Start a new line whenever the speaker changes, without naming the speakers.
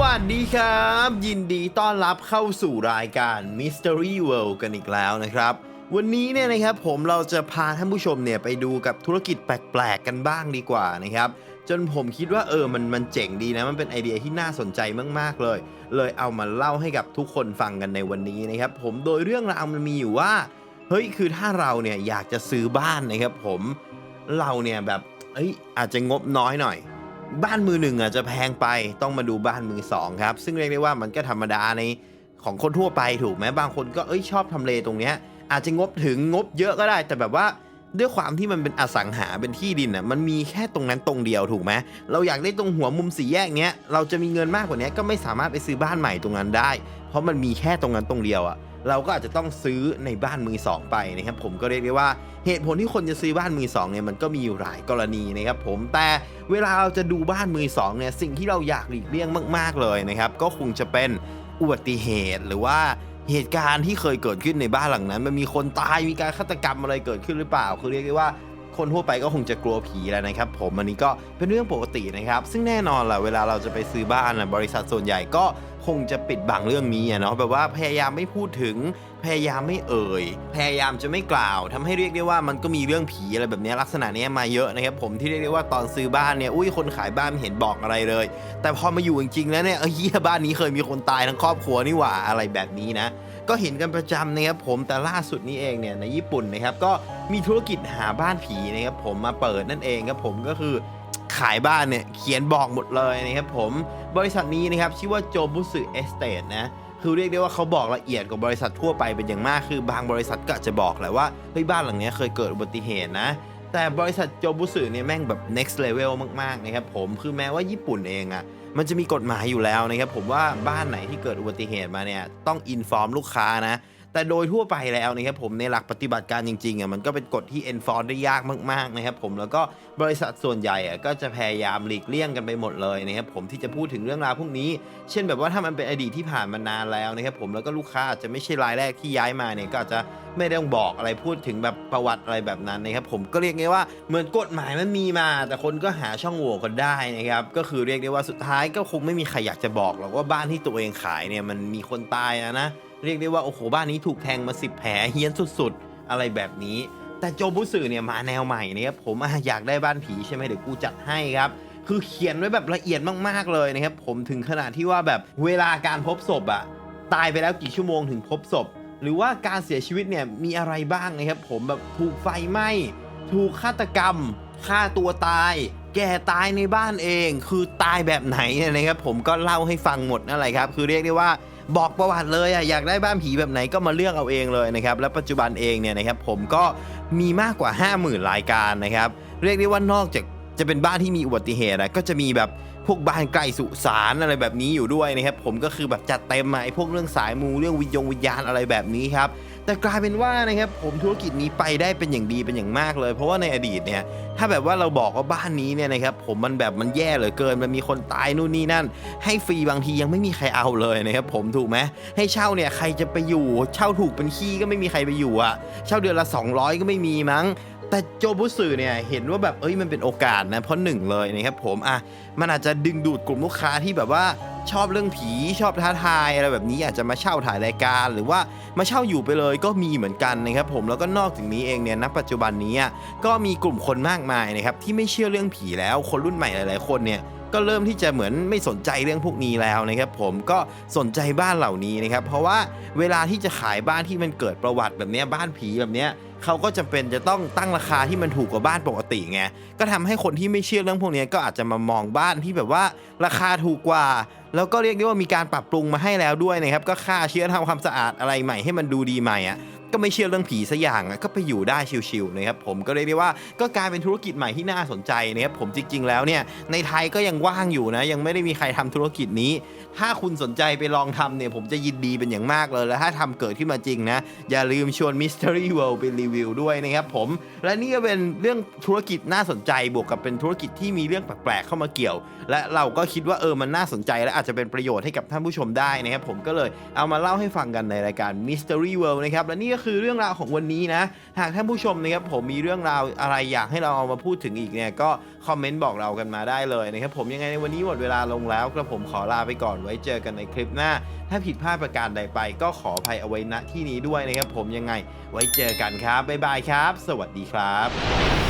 วัสดีครับ ยินดีต้อนรับเข้าสู่รายการ Mystery World กันอีกแล้วนะครับ วันนี้เนี่ยนะครับผมเราจะพาท่านผู้ชมเนี่ยไปดูกับธุรกิจแปลกๆกันบ้างดีกว่านะครับ จนผมคิดว่าเออมันมันเจ๋งดีนะ มันเป็นไอเดียที่น่าสนใจมากๆเลย เลยเอามาเล่าให้กับทุกคนฟังกันในวันนี้นะครับ ผมโดยเรื่องราวมันมีอยู่ว่าเฮ้ยคือถ้าเราเนี่ยอยากจะซื้อบ้านนะครับผมเราเนี่ยแบบเอ้ยอาจจะงบน้อยหน่อย บ้านมือหนึ่งอาจจะแพงไปต้องมาดูบ้านมือสองครับ ซึ่งเรียกได้ว่ามันก็ธรรมดาในของคนทั่วไปถูกไหมบางคนก็เอ้ยชอบทำเลตรงเนี้ยอาจจะงบถึงงบเยอะก็ได้ แต่แบบว่าด้วยความที่มันเป็นอสังหาเป็นที่ดินอะมันมีแค่ตรงนั้นตรงเดียวถูกไหมเราอยากได้ตรงหัวมุมสีแยกเนี้ยเราจะมีเงินมากกว่านี้ก็ไม่สามารถไปซื้อบ้านใหม่ตรงนั้นได้ เพราะมันมีแค่ตรงนั้นตรงเดียวอะ เราก็อาจจะต้องซื้อในบ้านมือสองไปนะครับผมก็เรียกได้ว่าเหตุผลที่คนจะซื้อบ้านมือสองเนี่ยมันก็มีอยู่หลายกรณีนะครับผมแต่เวลาเราจะดูบ้านมือสองเนี่ยสิ่งที่เราอยากหลีกเลี่ยงมาก ๆเลยนะครับก็คงจะเป็นอุบัติเหตุหรือว่าเหตุการณ์ที่เคยเกิดขึ้นในบ้านหลังนั้น มันมีคนตายมีการฆาตกรรมอะไรเกิดขึ้นหรือเปล่า คือเรียกได้ว่าคนทั่วไปก็คงจะกลัวผีแล้วนะครับ ผมอันนี้ก็เป็นเรื่องปกตินะครับ ซึ่งแน่นอนแหละเวลาเราจะไปซื้อบ้านนะบริษัทส่วนใหญ่ก็ คงจะปิดบังเรื่องนี้อะเนาะแบบว่าพยายามไม่พูดถึง พยายามไม่เอ่ย พยายามจะไม่กล่าวทำให้เรียกได้ว่ามันก็มีเรื่องผีอะไรแบบนี้ลักษณะนี้มาเยอะนะครับผมที่เรียกได้ว่าตอนซื้อบ้านเนี่ยอุ้ยคนขายบ้านไม่เห็นบอกอะไรเลย แต่พอมาอยู่จริงๆแล้วเนี่ยเออเฮียบ้านนี้เคยมีคนตายทั้งครอบครัวนี่หว่าอะไรแบบนี้นะก็เห็นกันประจำนะครับผมแต่ล่าสุดนี้เองเนี่ยในญี่ปุ่นนะครับก็มีธุรกิจหาบ้านผีนะครับผมมาเปิดนั่นเองครับผมก็คือ ขายบ้านเนี่ยเขียนบอกหมดเลยนะครับผมบริษัทนี้นะครับชื่อว่าโจบุสึเอสเตนะคือเรียกได้ว่าเขาบอกละเอียดกว่าบริษัททั่วไปเป็นอย่างมาก คือบางบริษัทก็จะบอกแหละว่าเฮ้ยบ้านหลังนี้เคยเกิดอุบัติเหตุนะ แต่บริษัทโจบุสึเนี่ยแม่งแบบ next level มากๆนะครับผมคือแม้ว่าญี่ปุ่นเองอะมันจะมีกฎหมายอยู่แล้วนะครับผมว่าบ้านไหนที่เกิดอุบัติเหตุมาเนี่ยต้องอินฟอร์มลูกค้านะ แต่โดยทั่วไปแล้วนะครับผมในหลักปฏิบัติการจริงๆอะมันก็เป็นกฎที่ enforce ได้ยากมากๆนะครับผมแล้วก็บริษัทส่วนใหญ่อะก็จะพยายามหลีกเลี่ยงกันไปหมดเลยนะครับผมที่จะพูดถึงเรื่องราวพวกนี้ เช่นแบบว่าถ้ามันเป็นอดีตที่ผ่านมานานแล้วนะครับผมแล้วก็ลูกค้าอาจจะไม่ใช่รายแรกที่ย้ายมาเนี่ยก็อาจจะไม่ได้ต้องบอกอะไรพูดถึงแบบประวัติอะไรแบบนั้นนะครับผมก็เรียกไงว่าเหมือนกฎหมายมันมีมา แต่คนก็หาช่องโหว่กันได้นะครับก็คือเรียกได้ว่าสุดท้ายก็คงไม่มีใครอยากจะบอกหรอกว่าบ้านที่ตัวเองขายเนี่ยมันมีคนตายนะนะ เรียกได้ว่าโอ้โหบ้านนี้ถูกแทงมาสิบแผลเฮี้ยนสุดๆ อะไรแบบนี้ แต่โจบุสึเนี่ยมาแนวใหม่นะครับผมอยากได้บ้านผีใช่ไหมเดี๋ยวกูจัดให้ครับคือเขียนไว้แบบละเอียดมากๆเลยนะครับผมถึงขนาดที่ว่าแบบเวลาการพบศพอะตายไปแล้วกี่ชั่วโมงถึงพบศพ หรือว่าการเสียชีวิตเนี่ยมีอะไรบ้างนะครับผมแบบถูกไฟไหม้ถูกฆาตกรรมฆ่าตัวตาย แก่ตายในบ้านเอง คือตายแบบไหนเนี่ยนะครับผมก็เล่าให้ฟังหมดนั่นแหละครับ คือเรียกได้ว่า บอกประวัติเลยอะอยากได้บ้านผีแบบไหนก็มาเลือกเอาเองเลยนะครับและปัจจุบันเองเนี่ยนะครับผมก็มีมากกว่า 50,000 รายการนะครับเรียกได้ว่านอกจากจะเป็นบ้านที่มีอุบัติเหตุอะก็จะมีแบบพวกบ้านใกล้สุสานอะไรแบบนี้อยู่ด้วยนะครับผมก็คือแบบจัดเต็มมาไอ้พวกเรื่องสายมูเรื่องวิญญงวิญญาณอะไรแบบนี้ครับ แต่กลายเป็นว่านะครับผมธุรกิจนี้ไปได้เป็นอย่างดีเป็นอย่างมากเลย เพราะว่าในอดีตเนี่ยถ้าแบบว่าเราบอกว่าบ้านนี้เนี่ยนะครับผมมันแบบมันแย่เหลือเกินมันมีคนตายนู่นนี่นั่น ให้ฟรีบางทียังไม่มีใครเอาเลยนะครับผมถูกไหมให้เช่าเนี่ยใครจะไปอยู่ เช่าถูกเป็นขี้ก็ไม่มีใครไปอยู่อะเช่าเดือนละ 200 ก็ไม่มีมั้งแต่โจบุสึเนี่ยเห็นว่าแบบเอ้ยมันเป็นโอกาสนะเพราะหนึ่งเลยนะครับผมอะมันอาจจะดึงดูดกลุ่มลูกค้าที่แบบว่า ชอบเรื่องผีชอบท้าทายอะไรแบบนี้อาจจะมาเช่าถ่ายรายการ หรือว่ามาเช่าอยู่ไปเลยก็มีเหมือนกันนะครับผมแล้วก็นอกจากนี้เองเนี่ยณปัจจุบันนี้ก็มีกลุ่มคนมากมายนะครับที่ไม่เชื่อเรื่องผีแล้วคนรุ่นใหม่หลาย ๆ คนเนี่ย ก็เริ่มที่จะเหมือนไม่สนใจเรื่องพวกนี้แล้วนะครับผมก็สนใจบ้านเหล่านี้นะครับเพราะว่าเวลาที่จะขายบ้านที่มันเกิดประวัติแบบนี้บ้านผีแบบนี้เขาก็จำเป็นจะต้องตั้งราคาที่มันถูกกว่าบ้านปกติไงก็ทำให้คนที่ไม่เชื่อเรื่องพวกนี้ก็อาจจะมามองบ้านที่แบบว่าราคาถูกกว่า แล้วก็เรียกได้ว่ามีการปรับปรุงมาให้แล้วด้วยนะครับก็ฆ่าเชื้อทำความสะอาดอะไรใหม่ให้มันดูดีใหม่อะ ก็ไม่เชื่อเรื่องผีสักอย่างก็ไปอยู่ได้ชิวๆนะครับผมก็เรียกได้ว่าก็กลายเป็นธุรกิจใหม่ที่น่าสนใจนะครับผมจริง ๆ แล้วเนี่ยในไทยก็ยังว่างอยู่นะ ยังไม่ได้มีใครทำธุรกิจนี้ ถ้าคุณสนใจไปลองทำเนี่ยผมจะยินดีเป็นอย่างมากเลย แล้วถ้าทำเกิดขึ้นมาจริงนะ อย่าลืมชวน Mystery World ไปรีวิวด้วยนะครับผมและนี่ก็เป็นเรื่องธุรกิจน่าสนใจบวกกับเป็นธุรกิจที่มีเรื่องแปลกๆเข้ามาเกี่ยว และเราก็คิดว่าเออมันน่าสนใจ และอาจจะเป็นประโยชน์ให้กับท่านผู้ชมได้นะครับผมก็เลยเอามาเล่าให้ฟังกันในรายการ Mystery World นะครับและนี่ก็คือเรื่องราวของวันนี้นะ หากท่านผู้ชมนะครับผมมีเรื่องราวอะไรอยากให้เราเอามาพูดถึงอีกเนี่ยก็คอมเมนต์บอกเรากันมาได้เลยนะครับผมยังไงในวันนี้หมดเวลาลงแล้วกระผมขอลาไปก่อนไว้เจอกันในคลิปหน้า ถ้าผิดพลาดประการใดไป ก็ขออภัยเอาไว้ณที่นี้ด้วยนะครับผมยังไงไว้เจอกันครับบ๊ายบายครับ สวัสดีครับ